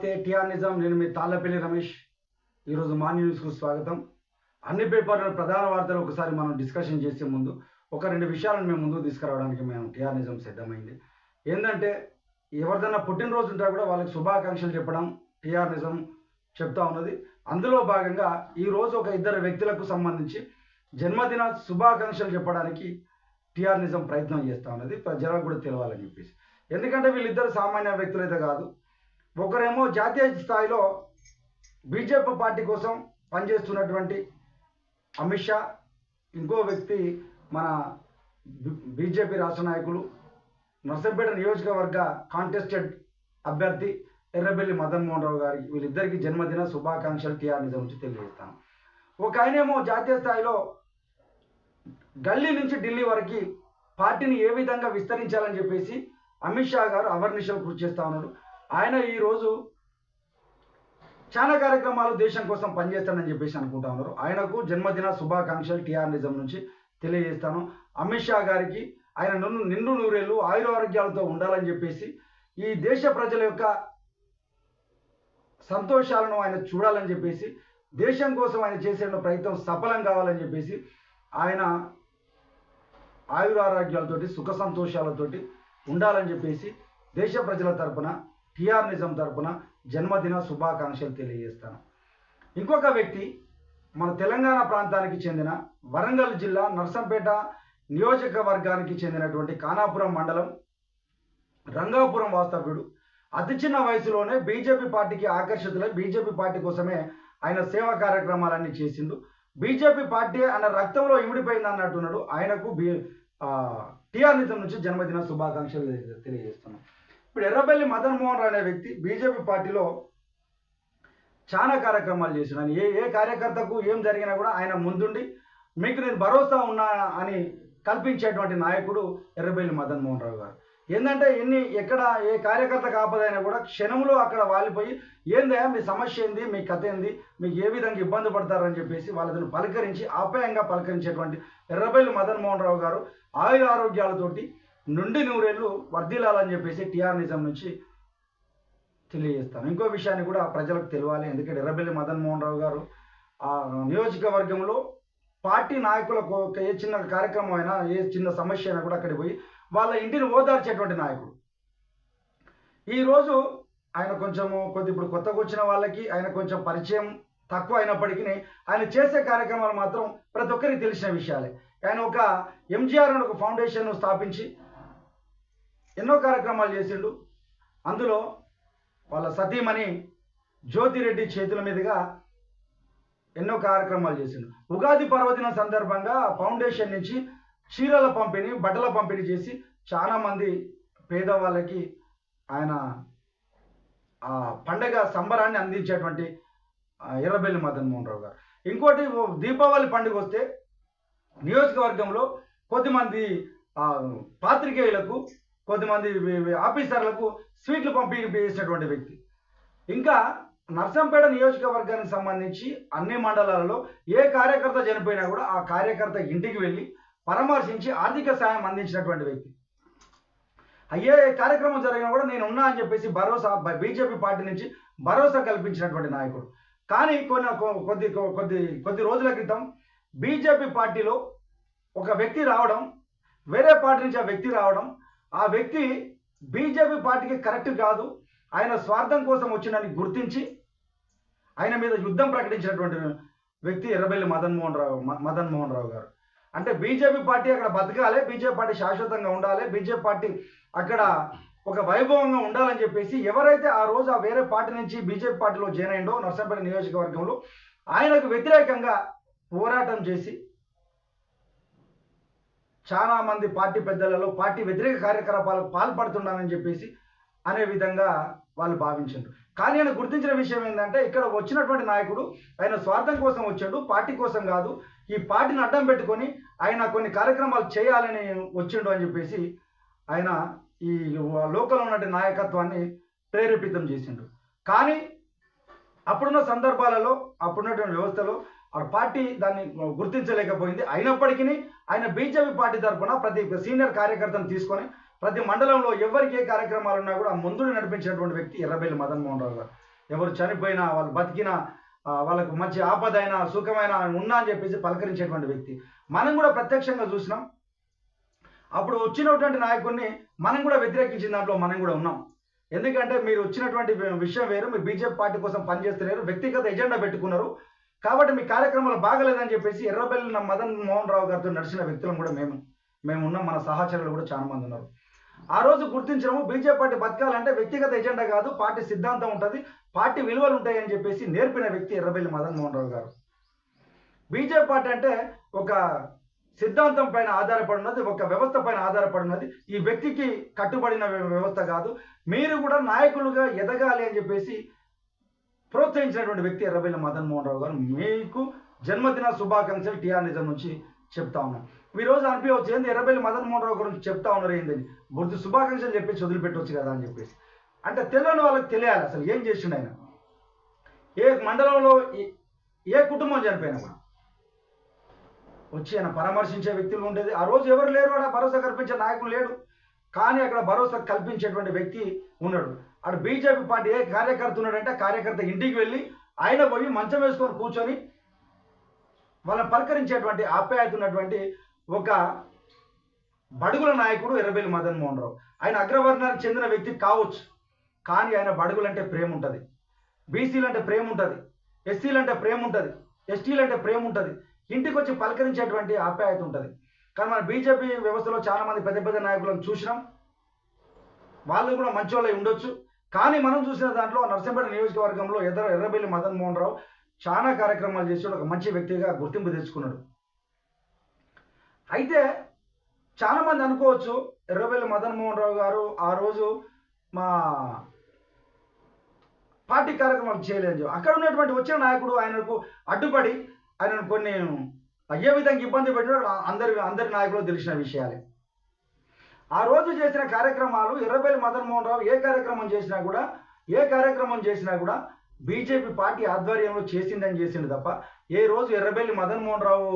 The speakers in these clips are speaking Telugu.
నమస్తే టిఆర్ నిజాం. నేను మీ తాళ్ళపల్లి రమేష్. ఈరోజు మార్నింగ్ న్యూస్కు స్వాగతం. అన్ని పేపర్ల ప్రధాన వార్తలు ఒకసారి మనం డిస్కషన్ చేసే ముందు ఒక రెండు విషయాలను మేము ముందుకు తీసుకురావడానికి మేము టిఆర్ నిజం సిద్ధమైంది. ఏంటంటే ఎవరిదైనా పుట్టినరోజు ఉంటే కూడా వాళ్ళకి శుభాకాంక్షలు చెప్పడం టిఆర్ నిజం చెప్తా ఉన్నది. అందులో భాగంగా ఈ రోజు ఒక ఇద్దరు వ్యక్తులకు సంబంధించి జన్మదిన శుభాకాంక్షలు చెప్పడానికి టిఆర్ నిజం ప్రయత్నం చేస్తూ ఉన్నది. ప్రజలకు కూడా తెలవాలని చెప్పేసి. ఎందుకంటే వీళ్ళిద్దరు సామాన్య వ్యక్తులైతే కాదు. ఒకరేమో జాతీయ స్థాయిలో బీజేపీ పార్టీ కోసం పనిచేస్తున్నటువంటి అమిత్ షా ఇంకో వ్యక్తి మన బీజేపీ రాష్ట్ర నాయకులు నర్సంపేట నియోజకవర్గ కాంటెస్టెడ్ అభ్యర్థి ఎర్రబెల్లి మదన్ మోహన్ రావు గారికి వీళ్ళిద్దరికి జన్మదిన శుభాకాంక్షలు టీఆర్ నిజం నుంచి తెలియజేస్తాను. ఒక ఆయనేమో జాతీయ స్థాయిలో గల్లీ నుంచి ఢిల్లీ వరకు పార్టీని ఏ విధంగా విస్తరించాలని చెప్పేసి అమిత్ షా గారు అవర్నిషలు కృషి చేస్తా ఉన్నాడు ఆయన ఈరోజు చాలా కార్యక్రమాలు దేశం కోసం పనిచేస్తానని చెప్పేసి అనుకుంటా ఉన్నారు. ఆయనకు జన్మదిన శుభాకాంక్షలు టీఆర్ నిజం నుంచి తెలియజేస్తాను. అమిత్ షా గారికి ఆయన నన్ను నిండు నూరేళ్ళు ఆయురారోగ్యాలతో ఉండాలని చెప్పేసి ఈ దేశ ప్రజల యొక్క సంతోషాలను ఆయన చూడాలని చెప్పేసి దేశం కోసం ఆయన చేసే ప్రయత్నం సఫలం కావాలని చెప్పేసి ఆయన ఆయురారోగ్యాలతోటి సుఖ సంతోషాలతోటి ఉండాలని చెప్పేసి దేశ ప్రజల తరపున టిఆర్ నిజం తరపున జన్మదిన శుభాకాంక్షలు తెలియజేస్తాను. ఇంకొక వ్యక్తి మన తెలంగాణ ప్రాంతానికి చెందిన వరంగల్ జిల్లా నర్సంపేట నియోజకవర్గానికి చెందినటువంటి కానాపురం మండలం రంగాపురం వాస్తవ్యుడు. అతి చిన్న వయసులోనే బీజేపీ పార్టీకి ఆకర్షితులై బీజేపీ పార్టీ కోసమే ఆయన సేవా కార్యక్రమాలన్నీ చేసిండు. బీజేపీ పార్టీ ఆయన రక్తంలో ఇమిడిపోయింది అన్నట్టున్నాడు. ఆయనకు బీ టిఆర్ నిజం నుంచి జన్మదిన శుభాకాంక్షలు తెలియజేస్తున్నాం. ఇప్పుడు ఎర్రబెల్లి మదన్ మోహన్ రావు అనే వ్యక్తి బీజేపీ పార్టీలో చాలా కార్యక్రమాలు చేసిన ఏ ఏ కార్యకర్తకు ఏం జరిగినా కూడా ఆయన ముందుండి మీకు నేను భరోసా ఉన్నా అని కల్పించేటువంటి నాయకుడు ఎర్రబెల్లి మదన్ మోహన్ రావు గారు. ఏంటంటే ఎన్ని ఎక్కడ ఏ కార్యకర్త కాపదైనా కూడా క్షణంలో అక్కడ వాలిపోయి ఏందయ్యా మీ సమస్య ఏంది మీ కథ ఏంది మీకు ఏ విధంగా ఇబ్బంది పడతారని చెప్పేసి వాళ్ళని పలకరించి ఆప్యాయంగా పలకరించేటువంటి ఎర్రబెల్లి మదన్ మోహన్ రావు గారు ఆయుర ఆరోగ్యాలతోటి నుండి నూరేళ్ళు వర్ధిల్లాలని చెప్పేసి టీఆర్ నిజం నుంచి తెలియజేస్తాను. ఇంకో విషయాన్ని కూడా ప్రజలకు తెలియాలి ఎందుకంటే ఎర్రబెల్లి మదన్ మోహన్ రావు గారు ఆ నియోజకవర్గంలో పార్టీ నాయకులకు ఏ చిన్న కార్యక్రమం అయినా ఏ చిన్న సమస్య అయినా కూడా అక్కడికి పోయి వాళ్ళ ఇంటిని ఓదార్చేటువంటి నాయకుడు. ఈరోజు ఆయన కొంచెము కొద్ది ఇప్పుడు కొత్తగా వచ్చిన వాళ్ళకి ఆయన కొంచెం పరిచయం తక్కువ అయినప్పటికీ ఆయన చేసే కార్యక్రమాలు మాత్రం ప్రతి ఒక్కరికి తెలిసిన విషయాలే. ఆయన ఒక ఎంజీఆర్ అని ఒక ఫౌండేషన్ స్థాపించి ఎన్నో కార్యక్రమాలు చేసిండు. అందులో వాళ్ళ సతీమణి జ్యోతిరెడ్డి చేతుల మీదుగా ఎన్నో కార్యక్రమాలు చేసిండు. ఉగాది పర్వదినం సందర్భంగా ఫౌండేషన్ నుంచి చీరల పంపిణీ బట్టల పంపిణీ చేసి చాలామంది పేదవాళ్ళకి ఆయన ఆ పండగ సంబరాన్ని అందించేటువంటి ఎర్రబెల్లి మదన్ మోహన్ రావు గారు. ఇంకోటి దీపావళి పండుగ వస్తే నియోజకవర్గంలో కొద్దిమంది ఆ, పాత్రికేయులకు కొద్దిమంది ఆఫీసర్లకు స్వీట్లు పంపిణీ చేసినటువంటి వ్యక్తి. ఇంకా నర్సంపేట నియోజకవర్గానికి సంబంధించి అన్ని మండలాలలో ఏ కార్యకర్త చనిపోయినా కూడా ఆ కార్యకర్త ఇంటికి వెళ్ళి పరామర్శించి ఆర్థిక సాయం అందించినటువంటి వ్యక్తి. అయ్యే కార్యక్రమం జరిగినా కూడా నేను ఉన్నా అని చెప్పేసి భరోసా బీజేపీ పార్టీ నుంచి భరోసా కల్పించినటువంటి నాయకుడు. కానీ కొన్ని కొ- కొద్ది కొ- కొద్ది కొద్ది రోజుల క్రితం బీజేపీ పార్టీలో ఒక వ్యక్తి రావడం వేరే పార్టీ నుంచి ఆ వ్యక్తి రావడం ఆ వ్యక్తి బీజేపీ పార్టీకి కరెక్ట్ కాదు. ఆయన స్వార్థం కోసం వచ్చిందని గుర్తించి ఆయన మీద యుద్ధం ప్రకటించినటువంటి వ్యక్తి ఎర్రబెల్లి మదన్ మోహన్ రావు మ- మదన్ మోహన్ రావు గారు. అంటే బీజేపీ పార్టీ అక్కడ బతకాలి బీజేపీ పార్టీ శాశ్వతంగా ఉండాలి బీజేపీ పార్టీ అక్కడ ఒక వైభవంగా ఉండాలని చెప్పేసి ఎవరైతే ఆ రోజు ఆ వేరే పార్టీ నుంచి బీజేపీ పార్టీలో జాయిన్ అయిండో నర్సంపేట నియోజకవర్గంలో ఆయనకు వ్యతిరేకంగా పోరాటం చేసి చాలా మంది పార్టీ పెద్దలలో పార్టీ వ్యతిరేక కార్యకలాపాలకు పాల్పడుతున్నానని చెప్పేసి అనే విధంగా వాళ్ళు భావించారు కానీ ఆయన గుర్తించిన విషయం ఏంటంటే ఇక్కడ వచ్చినటువంటి నాయకుడు ఆయన స్వార్థం కోసం వచ్చాడు పార్టీ కోసం కాదు ఈ పార్టీని అడ్డం పెట్టుకొని ఆయన కొన్ని కార్యక్రమాలు చేయాలని వచ్చిండు అని చెప్పేసి ఆయన ఈ లోకల్ ఉన్నటువంటి నాయకత్వాన్ని ప్రేరేపితం చేసిండు. కానీ అప్పుడున్న సందర్భాలలో అప్పుడున్నటువంటి వ్యవస్థలో పార్టీ దాన్ని గుర్తించలేకపోయింది. అయినప్పటికీ ఆయన బీజేపీ పార్టీ తరఫున ప్రతి సీనియర్ కార్యకర్తను తీసుకొని ప్రతి మండలంలో ఎవరికి ఏ కార్యక్రమాలు ఉన్నా కూడా ముందు నడిపించినటువంటి వ్యక్తి ఎర్రబెల్లి మదన్ మోహన్ రావు గారు. ఎవరు చనిపోయినా వాళ్ళు బతికినా వాళ్ళకు మంచి ఆపదైనా సుఖమైన ఉన్నా అని చెప్పేసి పలకరించేటువంటి వ్యక్తి. మనం కూడా ప్రత్యక్షంగా చూసినాం. అప్పుడు వచ్చినటువంటి నాయకుడిని మనం కూడా వ్యతిరేకించిన దాంట్లో మనం కూడా ఉన్నాం. ఎందుకంటే మీరు వచ్చినటువంటి విషయం వేరు. మీరు బీజేపీ పార్టీ కోసం పనిచేస్తలేరు. వ్యక్తిగత ఎజెండా పెట్టుకున్నారు. కాబట్టి మీ కార్యక్రమాలు బాగలేదని చెప్పేసి ఎర్రబెల్లి మదన్ మోహన్ రావు గారితో నడిచిన వ్యక్తులను కూడా మేము. మేము ఉన్న మన సహచరులు కూడా చాలా మంది ఉన్నారు. ఆ రోజు గుర్తించడము బీజేపీ పార్టీ బతకాలంటే వ్యక్తిగత ఎజెండా కాదు పార్టీ సిద్ధాంతం ఉంటుంది పార్టీ విలువలు ఉంటాయని చెప్పేసి నేర్పిన వ్యక్తి ఎర్రబెల్లి మదన్ మోహన్ రావు గారు. బీజేపీ పార్టీ అంటే ఒక సిద్ధాంతం పైన ఆధారపడి ఉన్నది ఒక వ్యవస్థ పైన ఆధారపడినది ఈ వ్యక్తికి కట్టుబడిన వ్యవస్థ కాదు. మీరు కూడా నాయకులుగా ఎదగాలి అని చెప్పేసి ప్రోత్సహించినటువంటి వ్యక్తి ఎర్రబెల్లి మదన్ మోహన్ రావు గారు మీకు జన్మదిన శుభాకాంక్షలు టీఆర్ నిజం నుంచి చెప్తా ఉన్నాం. ఈరోజు రోజు అనిపించవచ్చు ఏంది? ఎర్రబెల్లి మదన్ మోహన్ రావు గురించి చెప్తా ఉన్నారు ఏందని బుద్ధి శుభాకాంక్షలు చెప్పేసి వదిలిపెట్టవచ్చు కదా అని చెప్పేసి. అంటే తెలియని వాళ్ళకి తెలియాలి అసలు ఏం చేసిండు ఆయన. ఏ మండలంలో ఏ- ఏ కుటుంబం చనిపోయినా కూడా. వచ్చి ఆయన పరామర్శించే వ్యక్తులు ఉండేది. ఆ రోజు ఎవరు లేరు అక్కడ భరోసా కల్పించే నాయకులు లేడు. కానీ అక్కడ భరోసా కల్పించేటువంటి వ్యక్తి ఉన్నాడు. అక్కడ బీజేపీ పార్టీ ఏ కార్యకర్త ఉన్నాడంటే కార్యకర్త ఇంటికి వెళ్ళి ఆయన పోయి మంచం వేసుకొని కూర్చొని వాళ్ళని పలకరించేటువంటి ఆప్యాయత ఉన్నటువంటి ఒక బడుగుల నాయకుడు ఎర్రబెల్లి మదన్ మోహన్ రావు. ఆయన అగ్రవర్ణానికి చెందిన వ్యక్తి కావచ్చు కానీ ఆయన బడుగులంటే ప్రేమ ఉంటుంది బీసీలు అంటే ప్రేమ ఉంటుంది ఎస్సీలంటే ప్రేమ ఉంటుంది ఎస్టీలు అంటే ప్రేమ ఉంటుంది ఇంటికి వచ్చి పలకరించేటువంటి ఆప్యాయత ఉంటుంది. కానీ మన బీజేపీ వ్యవస్థలో చాలామంది పెద్ద పెద్ద నాయకులను చూసినాం. వాళ్ళు కూడా మంచి వాళ్ళై ఉండొచ్చు. కానీ మనం చూసిన దాంట్లో నర్సింపేట నియోజకవర్గంలో ఎర్ర ఎర్రబెల్లి మదన్ మోహన్ రావు చాలా కార్యక్రమాలు చేసి ఒక మంచి వ్యక్తిగా గుర్తింపు తెచ్చుకున్నాడు. అయితే చాలామంది అనుకోవచ్చు ఎర్రబెల్లి మదన్ మోహన్ రావు గారు ఆ రోజు మా పార్టీ కార్యక్రమాలు చేయలేదు అక్కడ ఉన్నటువంటి వచ్చిన నాయకుడు ఆయనకు అడ్డుపడి ఆయనను కొన్ని ఏ విధంగా ఇబ్బంది పెట్టిన అందరి అందరి నాయకులు తెలిసిన విషయాలే. ఆ రోజు చేసిన కార్యక్రమాలు ఎర్రబెల్లి మదన్ మోహన్ రావు ఏ కార్యక్రమం చేసినా కూడా ఏ కార్యక్రమం చేసినా కూడా బీజేపీ పార్టీ ఆధ్వర్యంలో చేసిందని చేసిండు తప్ప ఏ రోజు ఎర్రబెల్లి మదన్ మోహన్ రావు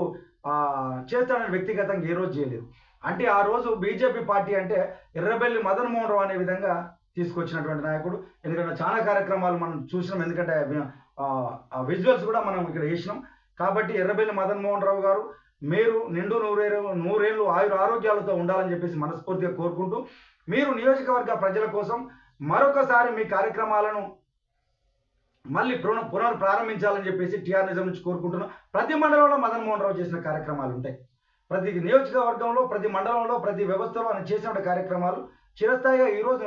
చేస్తాడని వ్యక్తిగతంగా ఏ రోజు చేయలేదు. అంటే ఆ రోజు బీజేపీ పార్టీ అంటే ఎర్రబెల్లి మదన్ మోహన్ రావు అనే విధంగా తీసుకొచ్చినటువంటి నాయకుడు. ఎందుకంటే చాలా కార్యక్రమాలు మనం చూసినాం. ఎందుకంటే విజువల్స్ కూడా మనం ఇక్కడ వేసినాం కాబట్టి ఎర్రబెల్లి మదన్ మోహన్ రావు గారు మీరు నిండు నూరేళ్ళు నూరేళ్ళు ఆయుర ఆరోగ్యాలతో ఉండాలని చెప్పేసి మనస్ఫూర్తిగా కోరుకుంటూ మీరు నియోజకవర్గ ప్రజల కోసం మరొకసారి మీ కార్యక్రమాలను మళ్ళీ పునః పునర్ ప్రారంభించాలని చెప్పేసి టీఆర్ నిజం నుంచి కోరుకుంటున్నాం. ప్రతి మండలంలో మదన్ మోహన్ రావు చేసిన కార్యక్రమాలు ఉంటాయి. ప్రతి నియోజకవర్గంలో ప్రతి మండలంలో ప్రతి వ్యవస్థలో ఆయన చేసిన కార్యక్రమాలు చిరస్థాయిగా ఈ రోజు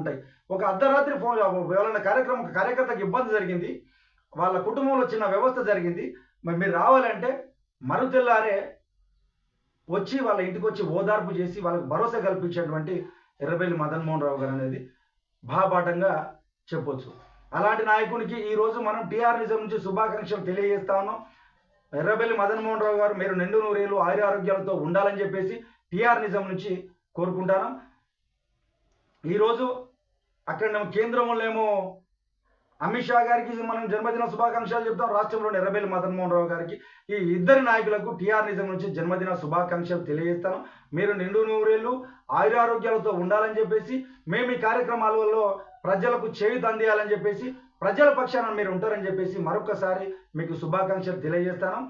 ఉంటాయి. ఒక అర్ధరాత్రి ఫోన్ ఎవరైనా కార్యక్రమం ఒక కార్యకర్తకు ఇబ్బంది జరిగింది వాళ్ళ కుటుంబంలో చిన్న వ్యవస్థ జరిగింది మరి మీరు రావాలంటే మరుతెల్లారే వచ్చి వాళ్ళ ఇంటికి వచ్చి ఓదార్పు చేసి వాళ్ళకి భరోసా కల్పించేటువంటి ఎర్రబెల్లి మదన్ మోహన్ రావు గారు అనేది భాపాఠంగా చెప్పొచ్చు. అలాంటి నాయకునికి ఈరోజు మనం టీఆర్ నిజం నుంచి శుభాకాంక్షలు తెలియజేస్తాను ఎర్రబెల్లి మదన్ మోహన్ రావు గారు మీరు నిండు నూరేళ్ళు ఆయుర ఆరోగ్యాలతో ఉండాలని చెప్పేసి టీఆర్ నిజం నుంచి కోరుకుంటాను. ఈరోజు అక్కడ కేంద్రంలో ఏమో అమిత్ షా గారికి మనం జన్మదిన శుభాకాంక్షలు చెప్తాం. రాష్ట్రంలోని ఎర్రబెల్లి మదన్ మోహన్ రావు గారికి ఈ ఇద్దరి నాయకులకు టీఆర్ నిజం నుంచి జన్మదిన శుభాకాంక్షలు తెలియజేస్తాను. మీరు నిండు నూరేళ్ళు ఆయురారోగ్యాలతో ఉండాలని చెప్పేసి మేము ఈ కార్యక్రమాలలో ప్రజలకు చేయుత అందియాలని చెప్పేసి ప్రజల పక్షాన మీరు ఉంటారని చెప్పేసి మరొకసారి మీకు శుభాకాంక్షలు తెలియజేస్తాను.